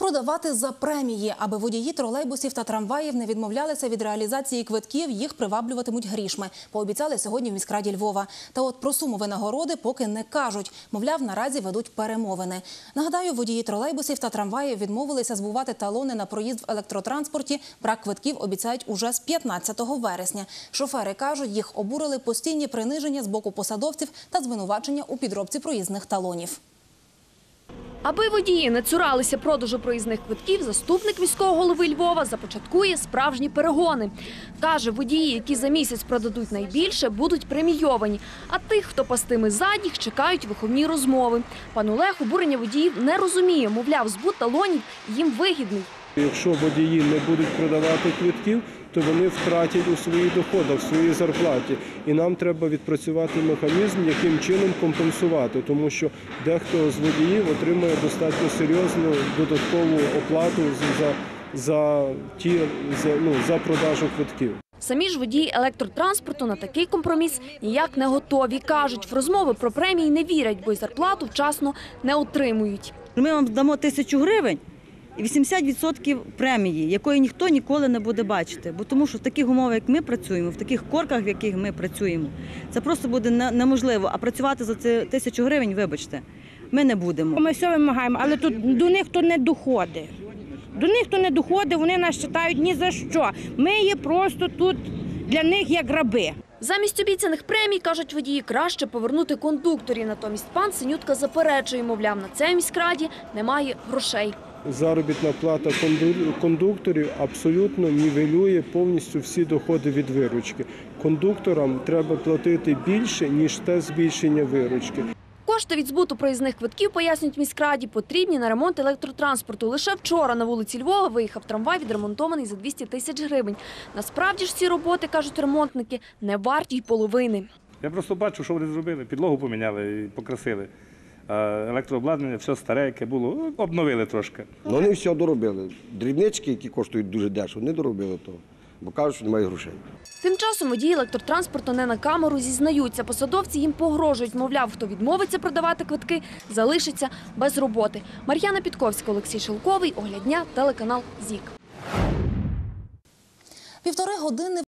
Продавати за премії, аби водії тролейбусів та трамваїв не відмовлялися від реалізації квитків, їх приваблюватимуть грішми. Пообіцяли сьогодні в міськраді Львова. Та от про суму винагороди поки не кажуть. Мовляв, наразі ведуть перемовини. Нагадаю, водії тролейбусів та трамваїв відмовилися збувати талони на проїзд в електротранспорті. Брак квитків обіцяють уже з 15 вересня. Шофери кажуть, їх обурили постійні приниження з боку посадовців та звинувачення у підробці проїзних талонів. Аби водії не цуралися продажу проїзних квитків, заступник міського голови Львова започаткує справжні перегони. Каже, водії, які за місяць продадуть найбільше, будуть премійовані. А тих, хто пастиме задніх, чекають виховні розмови. Пан Олег обурення водіїв не розуміє. Мовляв, збут талонів їм вигідний. Якщо водії не будуть продавати квитків, то вони втратять у своїх доходах, в своїй зарплаті. І нам треба відпрацювати механізм, яким чином компенсувати, тому що дехто з водіїв отримує достатньо серйозну додаткову оплату за, за ті за, ну, за продажу квитків. Самі ж водії електротранспорту на такий компроміс ніяк не готові. Кажуть, в розмови про премії не вірять, бо й зарплату вчасно не отримують. Ми вам дамо тисячу гривень і 80% премії, якої ніхто ніколи не буде бачити. Бо тому що в таких умовах, як ми працюємо, в таких корках, в яких ми працюємо, це просто буде неможливо. А працювати за це тисячу гривень, вибачте, ми не будемо. Ми все вимагаємо, але тут до них то не доходить. До них то не доходить, вони нас читають ні за що. Ми є просто тут для них як раби. Замість обіцяних премій, кажуть водії, краще повернути кондукторів. Натомість пан Синютка заперечує, мовляв, на це міськраді немає грошей. Заробітна плата кондукторів абсолютно нівелює повністю всі доходи від виручки. Кондукторам треба платити більше, ніж те збільшення виручки. Кошти від збуту проїзних квитків, пояснюють міськраді, потрібні на ремонт електротранспорту. Лише вчора на вулиці Львова виїхав трамвай, відремонтований за 200 тисяч гривень. Насправді ж ці роботи, кажуть ремонтники, не варті й половини. Я просто бачу, що вони зробили. Підлогу поміняли і покрасили. А електрообладнання, все старе, яке було, ну, обновили трошки. Ну, не все доробили. Дрібнички, які коштують дуже дешево, не доробили того, бо кажуть, що немає грошей. Тим часом водії електротранспорту не на камеру зізнаються. Посадовці їм погрожують. Мовляв, хто відмовиться продавати квитки, залишиться без роботи. Мар'яна Підковська, Олексій Шелковий, Оглядня, телеканал ЗІК. Півтори години